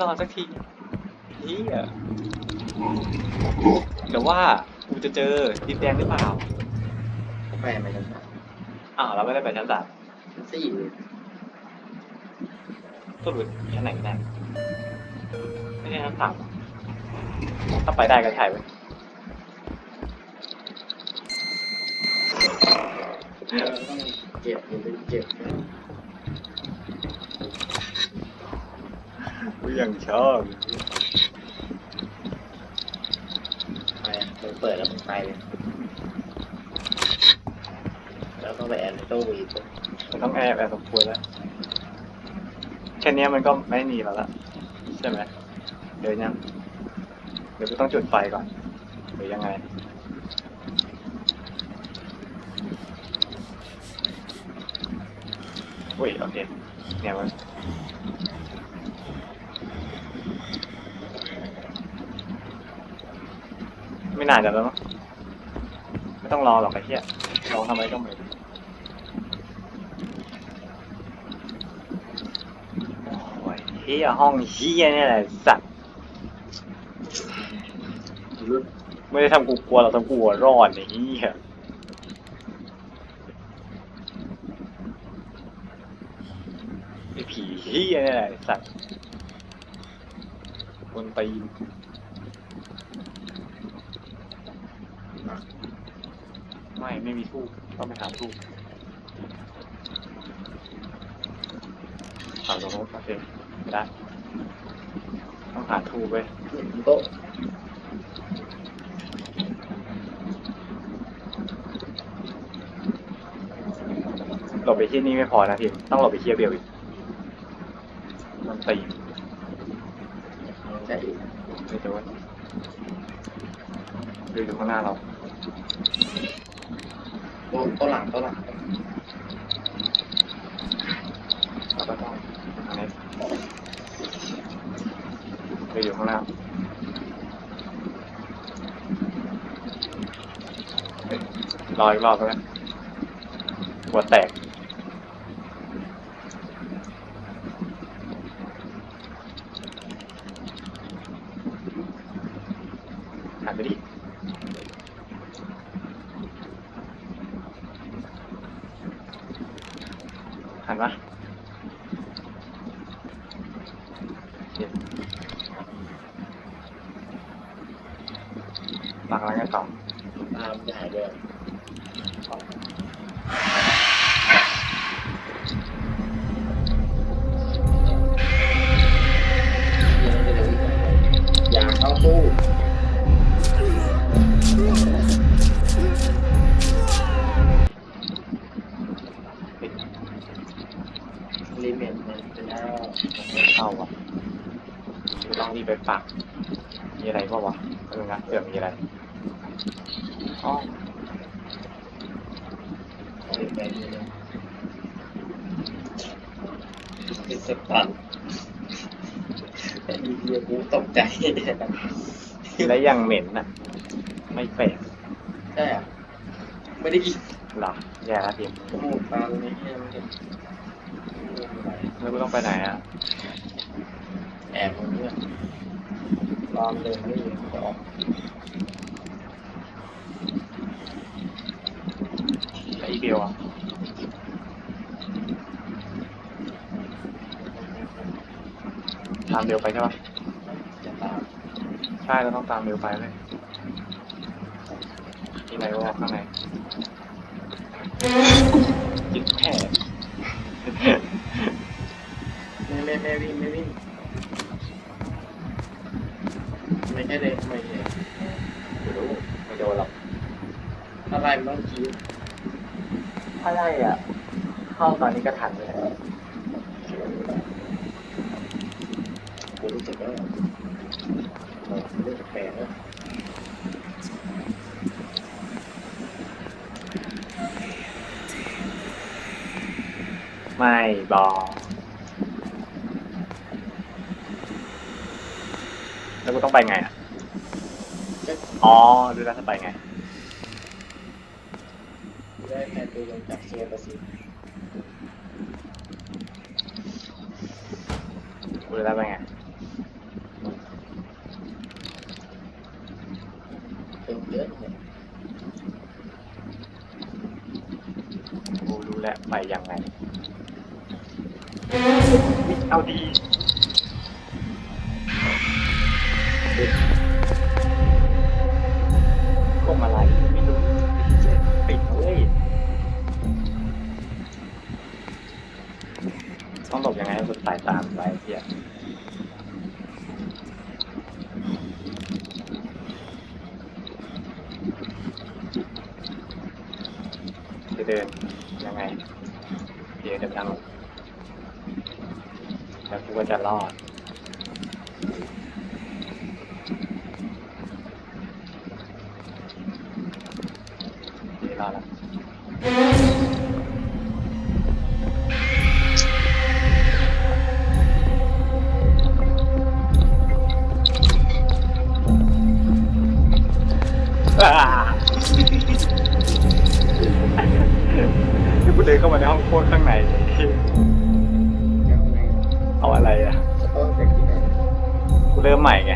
รอดสักทีเฮียเดี๋ยวว่ากูจะเจอดินแดงหรือเปล่าไปไหมกันนะอ้าวเราไม่ได้ไปชั้นสามสี่สรุปชั้นไหนกันแน่ไม่ใช่ชั้นสามหรอถ้าไปได้ก็ใช่ไปเราต้องเก็บหรือไปเก็บ กูยังชอบไปเราเปิดแล้วมันไปเลยแล้วต้องไปแอนโต้วีดมันต้องแอบแอบสมควรแล้วแค่เนี้ยมันก็ไม่มีแล้วละใช่ไหมเดี๋ยวยังเดี๋ยวกูต้องจุดไฟก่อนหรือยังไงอุ้ยโอเคเนี่ยมัน นานจะแล้วเนอะไม่ต้องรอหรอกไอ้เหี้ยรอทำไมก็ไม่รู้โอ้ยเหี้ยห้องเหี้ยเนี่ยแหละสัตว์ไม่ได้ทำกูกลัวเราทำกูหัวร้อนไอ้เหี้ยไอ้ผีเหี้ยเนี่ยแหละสัตว์คนตีน ไม่ไม่มีทูบต้องไปหาทูบหาตรงนู้นโอเคไม่ได้ต้องหาทูบเว้ยโต๊ะหลบไปที่นี่ไม่พอนะพี่ต้องหลบไปเที่ยวเดียวอีกมันตีใช่อีกไม่โดนดูอยู่ข้างหน้าเราโต๊ะโต๊ะหลังต๊ะหลังเราก็ต้องอันนี้ดูอยู่ข้างหน้าเฮ้ยรออีกรอบแล้วหัวแตกหันไปดิ ติดสตันไอ้เหี้ยกูตกใจและยังเหม็นอะ ไม่แปลกใช่อะไม่ได้กินหรอแย่แล้วทีมจมูกตาตรงนี้เนี่ยมันจะแล้วกูต้องไปไหนอะ แอบตรงนี้ตอนเดินไม่ยินจะออกไอ้เบลอะ ตามเบลไปใช่ปะจะตามใช่เราต้องตามเบลไปเลยมีอะไรวะข้างในจิตแพทย์ไม่ไม่ไม่วิ่งไม่วิ่งไม่ใช่เด็กไม่ใช่ไม่รู้ไม่โดนหรอกอะไรมันต้องคิดถ้าได้อะเข้าตอนนี้ก็ทัน ไม่บอกแล้วกูต้องไปไงอะ อ๋อรู้แล้วจะไปไง ได้แมนดูลงจากเชียร์ประสิทธิ์กูรู้แล้วไปไง เป็นเยอะเลยกูรู้แล้ไปยังไง เอาดี แล้วกูก็จะรอด เริ่มใหม่ไง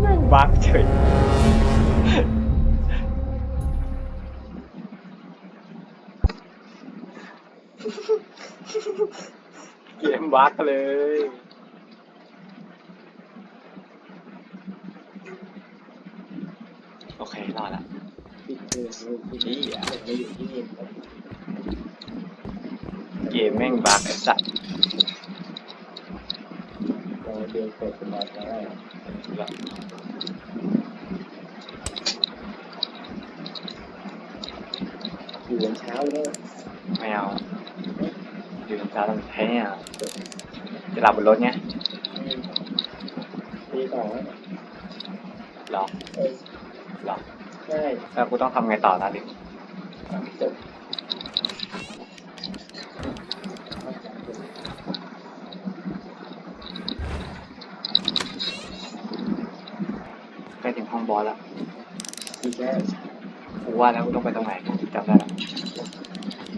แม่งบักเฉยเกมบักเลยโอเครอดละพี่คือลูกพี่อะเกมแม่งบักไอ้สัตว์ เราเดินเปิดสมาร์ทได้อยู่วันเช้าแล้วไม่เอาอยู่ตรงเช้าตรงแท้อะจะหลับบนรถไงตีสองหรอเออหรอใช่แล้วกูต้องทำไงต่อนะลิ จบ ใกล้ ถึงห้องบอสแล้วอีกแล้วกูว่าแล้วกูต้องไปตรงไหนจำได้แล้ว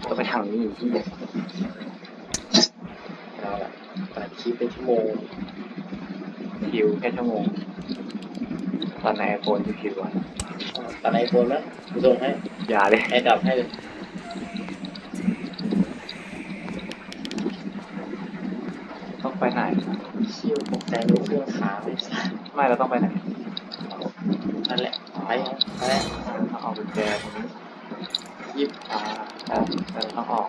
ต้องไปทางนี้อยู่ที่เอาละตัดคลิปเป็นชั่วโมงคิวแค่ชั่วโมง ตอนในไอโฟนที่คิวอะตัดไอโฟนแล้วกูส่งให้อย่าเลยแอร์ดับให้เลยต้องไปไหนเชี่ยวตกใจลูกเครื่องขาไม่ใช่ไม่เราต้องไปไหน นั่นแหละไปไป แล้วต้องเอากุญแจตรงนี้ยิบอ่าแต่แต่เราต้องออก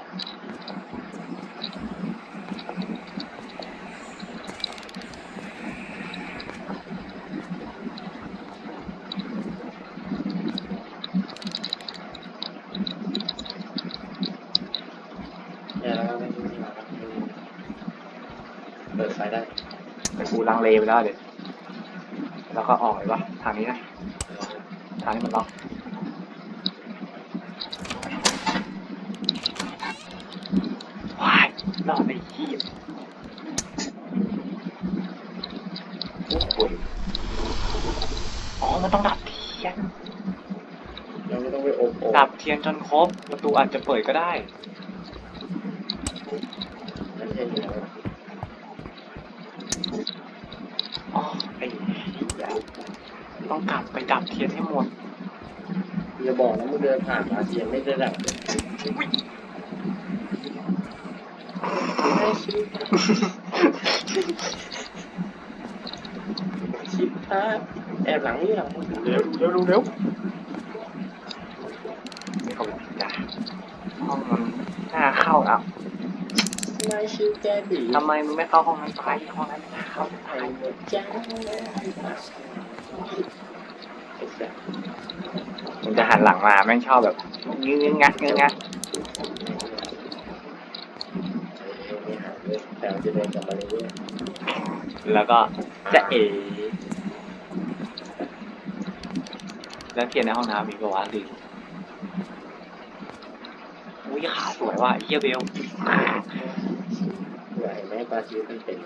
แอร์แล้วก็ไม่มีมาเปิดไฟได้แต่กูลังเลไปแล้วเดี๋ยวแล้วก็ออกเลยวะทางนี้นะางนี้มันล็อกว้ายรอดไปที่โอ้โหอ๋อ มันต้องดับเทียนเราไม่ต้องไปอบโอบดับเทียนจนครบ ประตูอาจจะเปิดก็ได้ นั่นเองอยู่แล้ว อ๋อ ไอ้เหี้ย ต้องกลับไปดับเทียนให้หมดอย่าบอกนะมึงเดินผ่านมาเทียนไม่ได้ดับเลยไม่ชิบชิบพลาดแอบหลังนี่หลังมึงเร็วเร็วเร็วเร็วนี่เขาเป็นจ้าเข้าอะไม่ชื่อแกบีทำไมมึงไม่เข้าห้องนั้นไปห้องนั้นไม่น่าเข้าไทยหมดจ้าไอ้สัสมึง จะหันหลังมาแม่งชอบแบบงึ้งงักงึ้งงักไม่หาเลยแต่เราจะเดินกลับมาเรื่อยแล้วก็จะเอแล้วเทียนในห้องน้ำมีปะวะลืมอุ้ยขาสวยว่ะไอ้เฮียเบลๆไหวไหมปลาชิวมันเป็น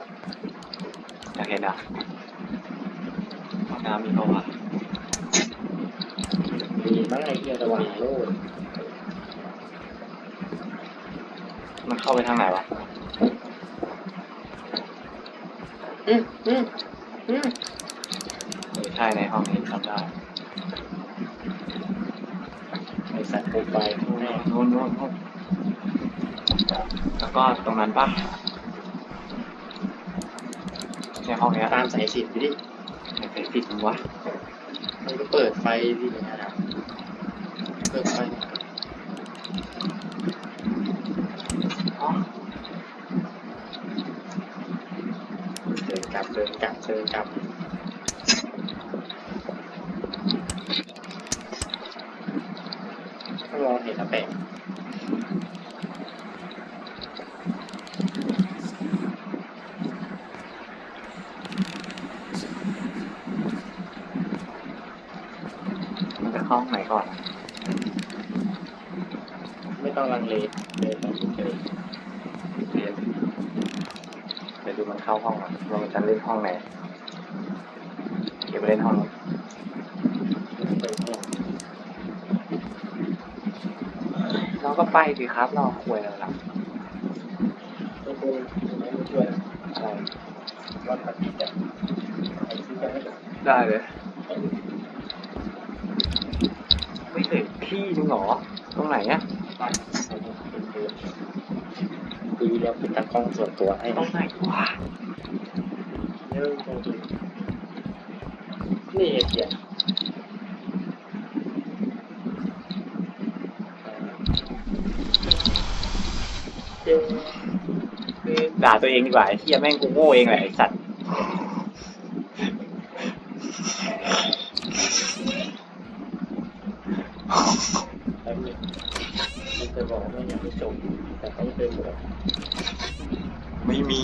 อยากเห็นอะห้องน้ำมีปะวะ ดีมากไอ้เหี้ยสว่างโลดมันเข้าไปทางไหนวะอืมอืมอืมเออใช่ในห้องนี้จำได้ไอ้สัตว์โปรไฟล์ข้างหน้าโน่นโน่นโน่นแล้วก็ตรงนั้นปะในห้องเนี้ยตามสายสินไปดิไหนใส่ติดมึงวะมันก็เปิดไฟดินะครับ เปิดไฟอ๋อเดินกลับเดินกลับเดินกลับต้องรอเห็นนะแปะมันจะห้องไหนก่อน ไม่ต้องลัง เลเดินไปเฉยเรียนเดี๋ยวดูมันเข้าห้องอะว่ามันจะเล่นห้องไหนเก็บไปเล่นห้องเราก็ไปสิครับเราคุยแล้วล่ะต้องดูไม่มาช่วยอะไรว่าดีจะให้ได้เลยไม่เหลือที่นึงหรอ ตรงไหนอะตั ดเป็นเดือนดีแล้วเป็นตากล้องส่วนตัวให้ตรงไหนวะเรื่องตรงนี้นี่เสียเจ๊ด่าตัวเองดีกว่าไอ้เหี้ยแม่งกูโง่เองแหละไอ้สัตว์ แป๊บนึงมันจะบอกว่ายังไม่จบแต่ต้องเจอหมด ไม่มี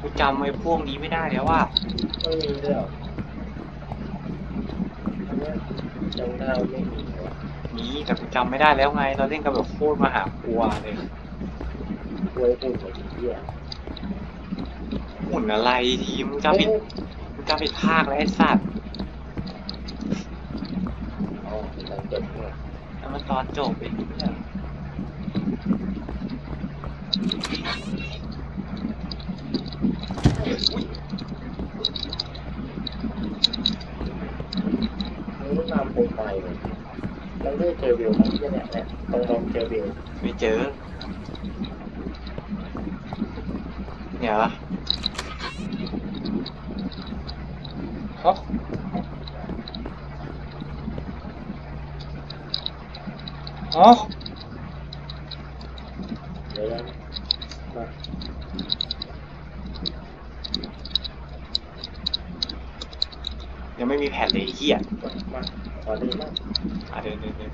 กู จำไอ้พวกนี้ไม่ได้แล้วว่าไม่มีด้วยเหรออันเนี้ยจำได้ว่าไม่มีเหรอมีแต่กูจำไม่ได้แล้วไง เราเล่นกันแบบโคตรมหากลัวเลยกล้วยพูดหมดเหี้ยหุ่นอะไรทีมึงจำผิดมึงจำผิดภาคแล้วไอ้สัตว์อ๋อตอนจบเนี่ยแล้วมันตอนจบไปเนี่ย มันไม่ตามโปรไฟล์เลยมันไม่ เจอวิวมันที่เนี่ยเนี่ยตรงลงเจอวิวไม่เจอ เนี่ยเหรอฮะอ๋อเดี๋ยวยังมายังไม่มีแผ่นเลยไอ้เหี้ยมา มาขอดีมากอะเดินเดินเดิน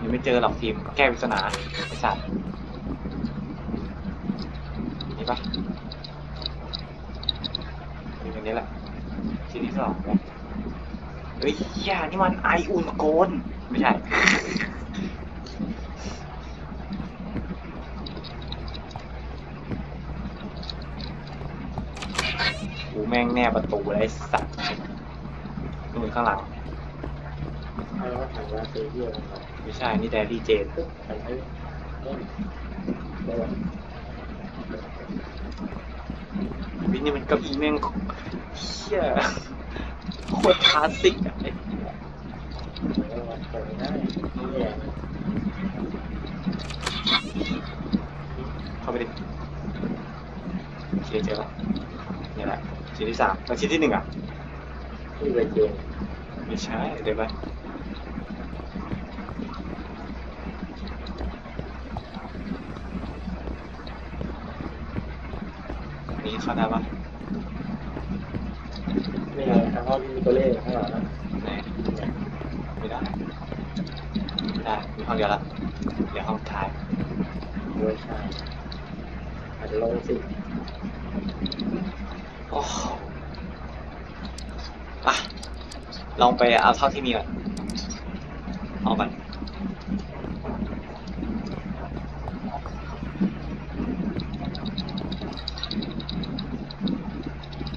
ยังไม่เจอหรอกทีม แก้ปริศนาไอ้สัตว์นี่ปะนี่อันนี้แหละชิ้นที่สองเฮ้ยเหี้ยนี่มันไออุ่นโกนไม่ใช่ กู แม่งแน่ประตูเลยไอ้สัตว์นู่นข้างหลังเอาแล้วถามว่าเจอเยอะไม่ใช่ นี่แดรี่เจนปึ๊บหันไปเล่นได้ไหมวินี่มันก้าอี้แม่งเชี่ยโคตรคลาสสิกอะไอ้แล้ววัดตรงได้เนี่ยเข้าไปดิโอเคเจอแล้ว ชิ้นที่สามแล้วชิ้นที่หนึ่งอะที่ไปเจนไม่ใช่เดี๋ยวไปนี่เข้าได้ปะนี่ไงทางห้องที่มีตัวเลขข้างหลังอะไหนไม่ได้ไม่ได้มีห้องเดียวละเดี๋ยวห้องท้ายด้วยใช่อาจจะลงสิ โอ้ป่ะลองไปเอาเท่าที่มีก่อน เอาก่อน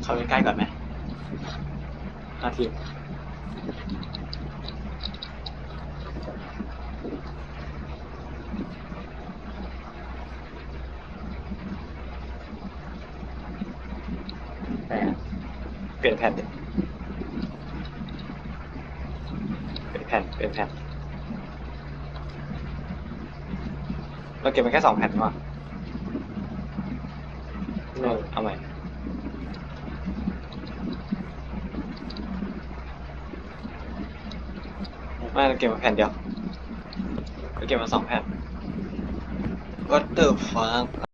เข้าใกล้ๆก่อนไหมนาที เปลี่ยนแผ่นดิเปลี่ยนแผ่นเปลี่ยนแผ่นเราเก็บไปแค่สองแผ่นว่าหนึ่งเอาใหม่ไม่เราเก็บมาแผ่นเดียวเราเก็บมาสองแผ่น What the fuck